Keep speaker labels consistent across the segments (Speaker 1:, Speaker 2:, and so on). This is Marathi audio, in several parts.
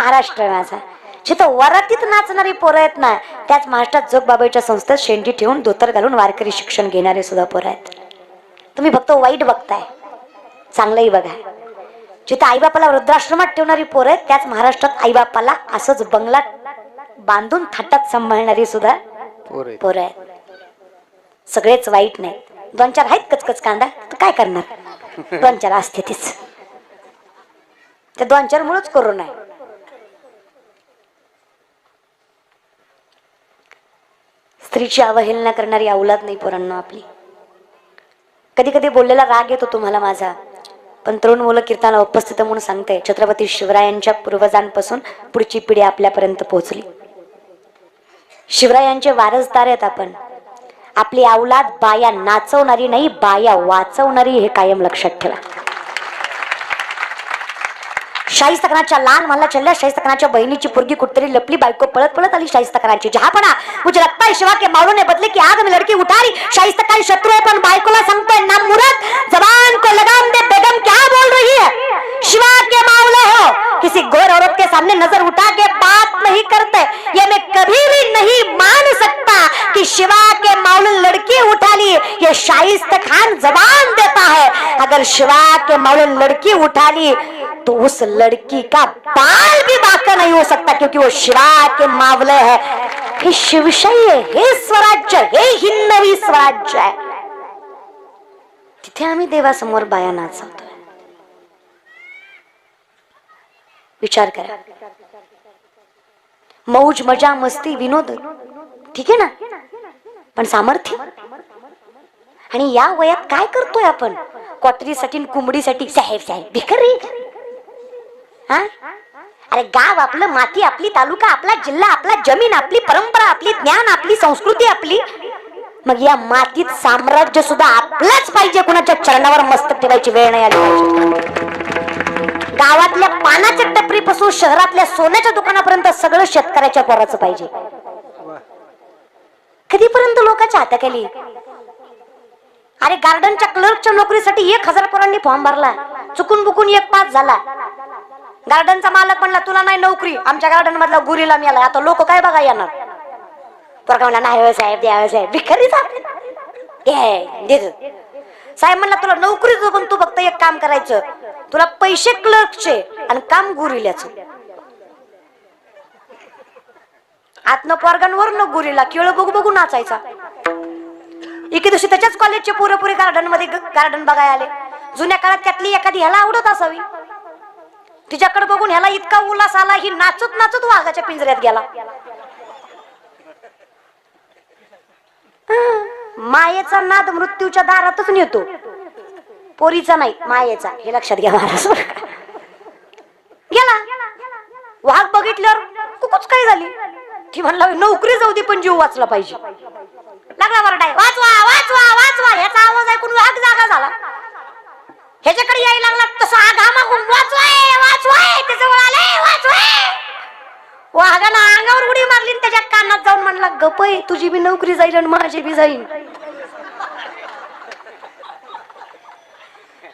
Speaker 1: महाराष्ट्र माझा. जिथं वरातीत नाचणारी पोरं आहेत ना त्याच महाराष्ट्रात जोगबाबाईच्या संस्थेत शेंडी ठेवून धोतर घालून वारकरी शिक्षण घेणारे सुद्धा पोरं आहेत. तुम्ही फक्त वाईट बघताय. चांगलंही बघा. जिथं आईबापाला वृद्धाश्रमात ठेवणारी पोरं आहेत त्याच महाराष्ट्रात आईबापाला असंच बंगला बांधून थाटात सांभाळणारी सुद्धा
Speaker 2: पोरे
Speaker 1: आहेत. सगळेच वाईट नाहीत. दोन चार आहेत कचकच कांदा तर काय करणार? दोन चार असते तीच. ते दोन चार मुळेच करोना आहे स्त्रीची अवहेलना करणारी अवलाद नाही पोरांना आपली. कधी कधी बोललेला राग येतो तुम्हाला माझा. पण तरुण मुलं कीर्तनाला उपस्थित म्हणून सांगते. छत्रपती शिवरायांच्या पूर्वजांपासून पुढची पिढी आपल्यापर्यंत पोहोचली. शिवरायांचे वारसदार आहेत आपण. आपली अवलाद बाया नाचवणारी नाही बाया वाचवणारी हे कायम लक्षात ठेवा. शाहीस्तकराच्या लहान मला चल्ल्या शाहीस्तकराच्या बहिणीची पुरगी कुठतरी लपली बायको पळत पळत आली शाहीस्तकराची जहापणा मुझे लगता है शिवा के मावलों ने बदले की आग में लड़की उठारी. शाहीस्तकारी शत्रु है पण बायकोला सांगतोय ना मुरत जबान को लगाम दे बेगम क्या बोल रही है? शिवा के मावले हो. किसी गोर औरत के सामने नजर उठा के बात नहीं करते। ये मैं कभी भी नहीं मान सकता कि शिवा के मावले लड़की ये शाइस्त खान जबान देता है। अगर शिवा के मावले लड़की उठा ली तो उस लड़की का बाल भी बाका नहीं हो सकता क्योंकि वो शिवा के मावले है। हे शिवशाही आहे हे स्वराज्य हे हिंदवी स्वराज्य। आहे तिथे आम्ही देवासमोर बाया नाचवतोय। विचार करा। मौज मजा मस्ती विनोद ठीक आहे ना? पण सामर्थ्य? आणि या वयात काय करतोय आपण? कोथरीसाठी कुंबडीसाठी साहेब साहेब भिकारी. हा? अरे गाव आपलं माती आपली तालुका आपला जिल्हा आपला जमीन आपली परंपरा आपली ज्ञान आपली संस्कृती आपली. मग या मातीत साम्राज्य सुद्धा आपलाच पाहिजे. कुणाच्या चरणावर मस्तक ठेवायची वेळ नाही आली पाहिजे. गावातल्या पानाच्या टपरीपासून शहरातल्या सोन्याच्या दुकानापर्यंत सगळं शेतकऱ्याच्या पोराचं पाहिजे. कधीपर्यंत लोकांच्या हाताखाली अरे गार्डनच्या क्लर्कच्या नोकरीसाठी एक हजार पोरांनी फॉर्म भरला. चुकून बुकून एक पास झाला. गार्डनचा मालक म्हणला तुला नाही नोकरी. आमच्या गार्डन मधला गुरीला मिळाला आता लोक काय बघा येणार? पोरगा म्हणला नाही हो साहेब द्या साहेब. भिकारी साहेब. म्हणला तुला नोकरी पण तू फक्त एक काम करायचं. तुला पैसे क्लर्कचे आणि काम गुरिल्याच. आतनं पोरगांवर न गुरीला केळ बघू बघू नाचायचा. एके दिवशी त्याच्याच कॉलेजचे पुरेपुरे गार्डनमध्ये गार्डन बघायला आले. जुन्या काळात त्यातली एखादी ह्याला आवडत असावी. तिच्याकडे बघून ह्याला इतका उल्हास आला ही नाचत नाचत वाघाच्या पिंजऱ्यात गेला. मायेचा नाद मृत्यूच्या दारातच नेतो. पोरीचा नाही मायेचा. हे लक्षात घ्या महाराज गेला. वाघ बघितल्यावर कुकूच काय झाली? ती म्हणला नोकरी जाऊ दे पण जीव वाचला पाहिजे. लागला वरडाय वाचवा वाचवा वाचवा. ह्याचा आवाज ऐकून वाघ जागा झाला. ह्याच्याकडे यायला लागला तसा आघा मागून वाचवाय वाचवाय ते जवळ आले वाचवाय. वाघानं अंगावर उडी मारली त्याच्या कानात जाऊन म्हणला गपय तुझी बी नोकरी जाईल आणि माझी बी जाईल.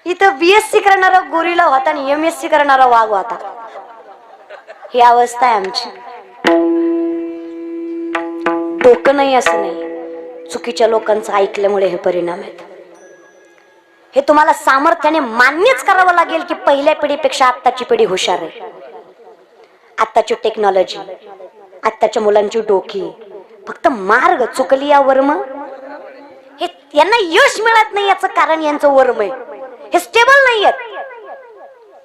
Speaker 1: इथं बीएससी करणारा गोरीला होता आणि एम एस सी करणारा वाघ होता. ही अवस्था आहे आमची. डोकं नाही असं नाही. चुकीच्या लोकांचं ऐकल्यामुळे हे परिणाम आहेत. हे तुम्हाला सामर्थ्याने मान्यच करावं लागेल की पहिल्या पिढीपेक्षा आत्ताची पिढी हुशार आहे. आत्ताची टेक्नॉलॉजी आत्ताच्या मुलांची डोकी फक्त मार्ग चुकली या वर्म? हे यांना यश मिळत नाही याचं कारण यांचं वर्म आहे. हे स्टेबल नाही आहेत.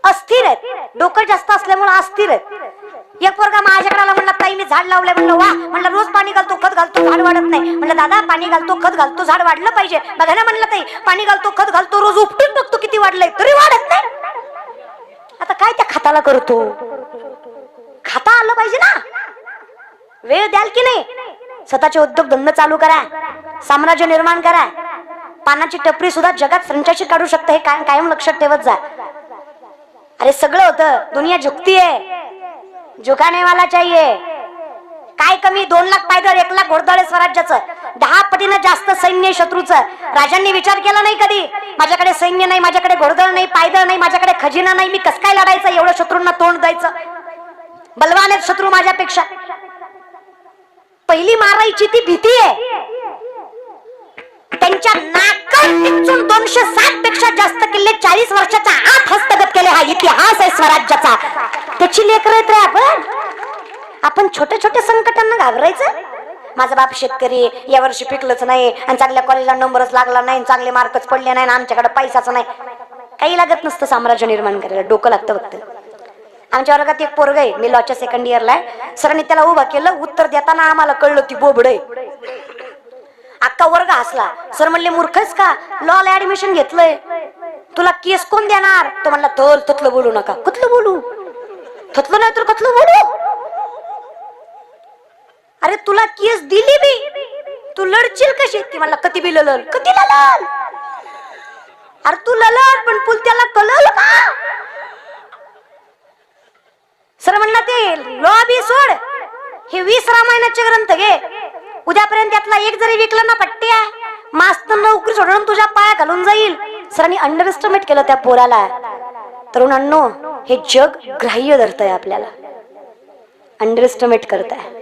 Speaker 1: अस्थिर आहेत. डोकं जास्त असल्यामुळे अस्थिर आहेत. एक पोरगा माझ्याकडे आला म्हणला ताई मी झाड लावलंय. म्हणलं वा. म्हणलं खत घालतो झाड वाढत नाही. म्हणलं दादा पाणी घालतो खत घालतो झाड वाढलं पाहिजे. बघा ना म्हणलं ताई पाणी घालतो खत घालतो रोज उपटून बघतो किती वाढलंय तरी वाढत नाही. आता काय त्या खताला करतो? खाता आलं पाहिजे ना. वेळ द्याल की नाही? स्वतःचे उद्योग धंदे चालू करा. साम्राज्य निर्माण करा. पानाची टपरी सुद्धा जगात फ्रँचायझी काढू शकते हे कायम लक्षात ठेवत जा. अरे सगळं होतं. दुनिया झुकती आहे झुकाने वाला चाहिए काय कमी? दोन लाख पायदळ एक लाख घोडदळे स्वराज्याचं. दहा पटीनं जास्त सैन्य शत्रूचं. राजांनी विचार केला नाही कधी? माझ्याकडे सैन्य नाही माझ्याकडे घोडदळ नाही पायदळ नाही माझ्याकडे खजिना नाही. मी कस काय लढायचं? एवढं शत्रूंना तोंड द्यायचं. बलवान आहेत शत्रू माझ्यापेक्षा. पहिली मारायची ती भीती आहे. त्यांच्या नाकात दोनशे सात पेक्षा जास्त किल्ले चाळीस वर्षाच्या आत हस्तगत केले हा इतिहास आहे स्वराज्याचा. त्याची लेकर आहेत आपण. आपण छोट्या छोट्या संकटांना घाबरायचं? माझा बाप शेतकरी या वर्षी पिकलंच नाही आणि चांगल्या कॉलेजला नंबरच लागला नाही आणि चांगले मार्कच पडले नाही आमच्याकडे पैसाच नाही. काही लागत नसतं साम्राज्य निर्माण करायला डोकं लागतं फक्त. आमच्या वर्गात एक पोरग आहे मी लॉच्या सेकंड इयरला आहे. सरांनी त्याला उभा केलं उत्तर देताना आम्हाला कळलं ती बोबड आहे. अक्का वर्ग हसला. सर म्हणले मूर्खच का? लॉ ला ऍडमिशन घेतलंय. तुला केस कोण देणार? तो म्हणला थल थतलं बोलू नका. कुठलं बोलू? थतलं नाही तर कुठलं बोलू? अरे तुला केस दिली मी. तू लढशील कशी? ती म्हणला कधी बी ललल कधी ललल अरे तू ललल पण पुल त्याला कळल का? सर म्हणला ते लॉ बी सोड. हे वीस रामायणाचे ग्रंथ घे. उद्यापर्यंत त्यातला एक जरी विकला ना पट्ट्या मास्त नोकरी सोडून तुझ्या पाया घालून जाईल. सरांनी अंडर एस्टिमेट केलं त्या पोराला. तरुणांनो हे जग ग्राह्य धरतय आपल्याला. अंडर एस्टिमेट करताय.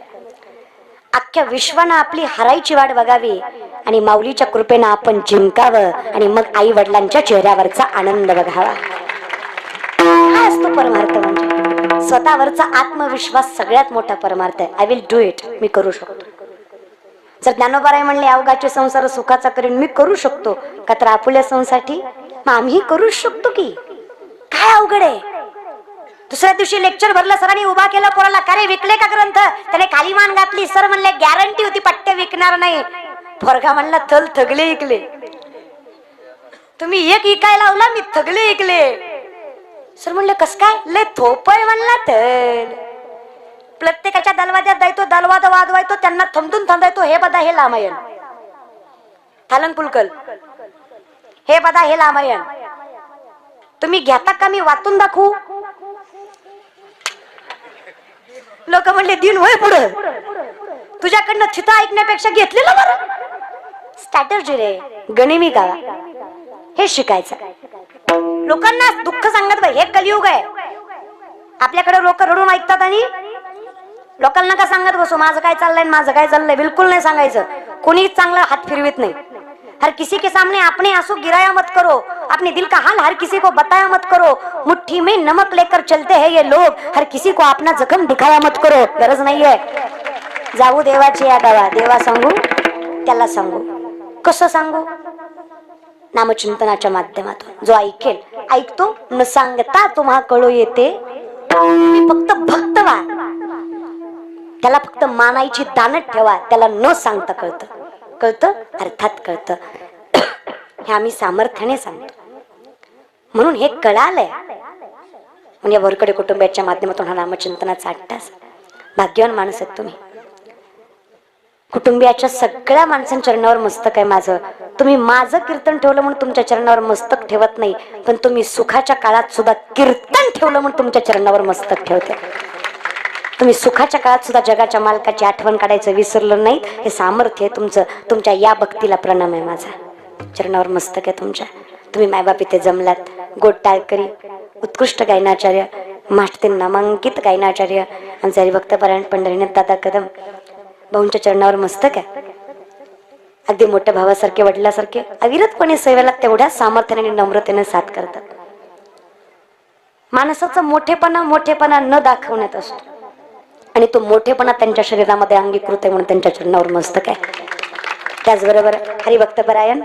Speaker 1: अख्ख्या विश्वानं आपली हरायची वाट बघावी. आणि माऊलीच्या कृपेनं आपण जिंकावं. आणि मग आई वडिलांच्या चेहऱ्यावरचा आनंद बघावा. हा असतो परमार्थ म्हणजे. स्वतःवरचा आत्मविश्वास सगळ्यात मोठा परमार्थ आहे. आय विल डू इट मी करू शकतो. जर ज्ञानोबाराय म्हणले अवघाचे संसार सुखाचा करीन मी करू शकतो. का तर आपुल्या संसाठी मग आम्ही करू शकतो की? काय अवघड आहे? दुसऱ्या दिवशी लेक्चर भरलं सरांनी उभा केला पोराला का रे विकले का ग्रंथ? त्याने खाली मान घातली. सर म्हणले गॅरंटी होती पट्टे विकणार नाही. पोरगा म्हणला थल थगले इकले. तुम्ही एक इकाय लावला मी थगले इकले. सर म्हणले कस काय? लय थोपय म्हणला तर. प्रत्येकाच्या दलवाद्यात जायतो दलवाद वाजवायतो त्यांना थमदून थांबायतो हे बदा हे लामायण. थालन पुलकल. हे बदा हे लामायण. तुम्ही घेता का? मी वाचून दाखवू. लोक म्हणले दिन होय पुढं. तुझ्याकडनं चिता ऐकण्यापेक्षा घेतलेलं बरं. स्ट्रॅटर्जी रे गणिमी गावा. हे शिकायचं. लोकांना दुःख सांगत बाई हे कलियुग आहे. आपल्याकडे लोक रडून ऐकतात आणि लोकांना का सांगत बसू माझं काय चाललंय आणि माझं काय चाललंय? बिलकुल नाही सांगायचं. कोणीच चांगला हात फिरवित नाही. हर किसी के सामने अपने आंसू गिराया मत करो। अपने दिल का हाल हर किसी को बताया मत करो। मुट्ठी में नमक लेकर चलते हैं ये लोग। हर किसी को अपना जखम दिखाया मत करो। गरज नाहीये जाऊ देवाची या गावा देवा सांगू त्याला सांगू। कसं सांगू? नामचिंतनाच्या माध्यमातून. जो ऐकेल ऐकतो न सांगता तुम्हा कळू येते. तुम्ही फक्त भक्त व्हा. त्याला फक्त मानायची दानत ठेवा. त्याला न सांगता कळतं. कळतं? अर्थात कळतं. हे आम्ही सामर्थ्याने सांगतो. म्हणून हे कळालंय. म्हणजे वरकडे कुटुंबाच्या माध्यमातून हा नामचिंतनाचा अट्टास. भाग्यवान माणूस आहेत तुम्ही. कुटुंबियाच्या सगळ्या माणसांच्या चरणावर मस्तक आहे माझं. तुम्ही माझं कीर्तन ठेवलं म्हणून तुमच्या चरणावर मस्तक ठेवत नाही पण तुम्ही सुखाच्या काळात सुद्धा कीर्तन ठेवलं म्हणून तुमच्या चरणावर मस्तक ठेवते तुम्ही सुखाच्या काळात सुद्धा जगाच्या मालकाची आठवण काढायचं विसरलं नाही हे सामर्थ्य आहे तुमचं. तुमच्या या भक्तीला प्रणाम आहे माझा. चरणावर मस्तक आहे तुमच्या. तुम्ही मायबाप इथे जमलात गोड टाळकरी उत्कृष्ट गायनाचार्य. माष्टते नामांकित गायनाचार्य. आमचे हरिभक्त पारायण पंढरीनाथ दादा कदम. भाऊंच्या चरणावर मस्तक आहे. अगदी मोठ्या भावासारखे वडिलासारखे अविरतपणे सेवेला तेवढ्या सामर्थ्याने आणि नम्रतेने साथ करतात. माणसाचा मोठेपणा मोठेपणा न दाखवण्यात असतो. तो मोठेपणा त्यांच्या शरीरामध्ये अंगीकृत आहे म्हणून त्यांच्या चरणावर मस्तक आहे. त्याचबरोबर हरिभक्तपरायण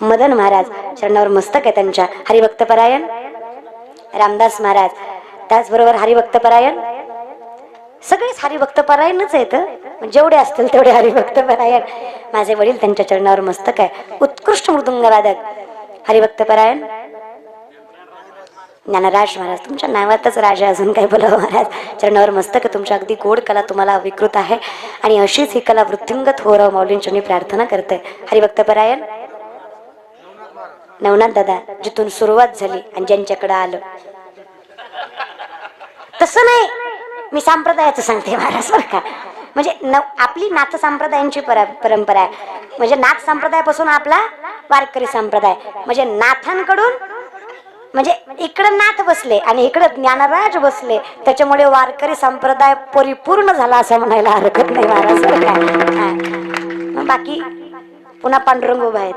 Speaker 1: मदन महाराज चरणावर मस्तक आहे त्यांच्या. हरिभक्तपरायण रामदास महाराज त्याचबरोबर हरिभक्तपरायण सगळेच हरिभक्तपरायणच आहेत जेवढे असतील तेवढे हरिभक्तपरायण. माझे वडील त्यांच्या चरणावर मस्तक आहे. उत्कृष्ट मृदुंगवादक. हरिभक्तपरायण ज्ञानराज महाराज तुमच्या नावातच राजा अजून काय बोलावं महाराज. चरणावर मस्तक तुमच्या. अगदी गोड कला तुम्हाला विकृत आहे. आणि अशीच ही कला वृद्धिंगत हो राव माऊलींची मी प्रार्थना करते. हरिभक्तपरायण. नवनाथ दादा जिथून सुरुवात झाली आणि ज्यांच्याकडे आलं. तसं नाही. मी संप्रदायाचं सांगते महाराज बरं का? म्हणजे न आपली नाथ संप्रदायांची परंपरा आहे. म्हणजे नाथ संप्रदायापासून आपला वारकरी संप्रदाय म्हणजे नाथांकडून म्हणजे इकडं नाथ बसले आणि इकडं ज्ञानराज बसले. त्याच्यामुळे वारकरी संप्रदाय परिपूर्ण झाला असं म्हणायला हरकत नाही महाराज का? बाकी पुन्हा पांडुरंग उभा आहेत.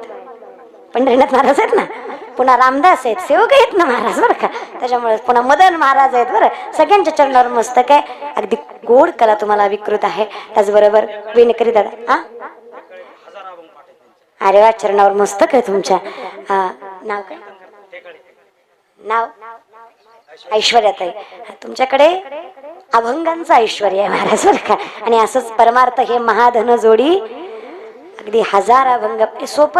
Speaker 1: पंढरीनाथ महाराज आहेत ना? पुन्हा रामदास आहेत. सेवक आहेत ना महाराज बरं का? त्याच्यामुळे पुन्हा मदन महाराज आहेत बरं. सगळ्यांच्या चरणावर मस्तक आहे. अगदी गोड कला तुम्हाला विकृत आहे. त्याचबरोबर विनकरी दादा हा? अरे वा चरणावर मस्तक आहे तुमच्या. हा, नाव काय? नाव? ऐश्वर्यात आहे तुमच्याकडे अभंगांचं ऐश्वर आहे महाराज का? आणि असंच परमार्थ हे महाधन जोडी अगदी हजार अभंग. सोपं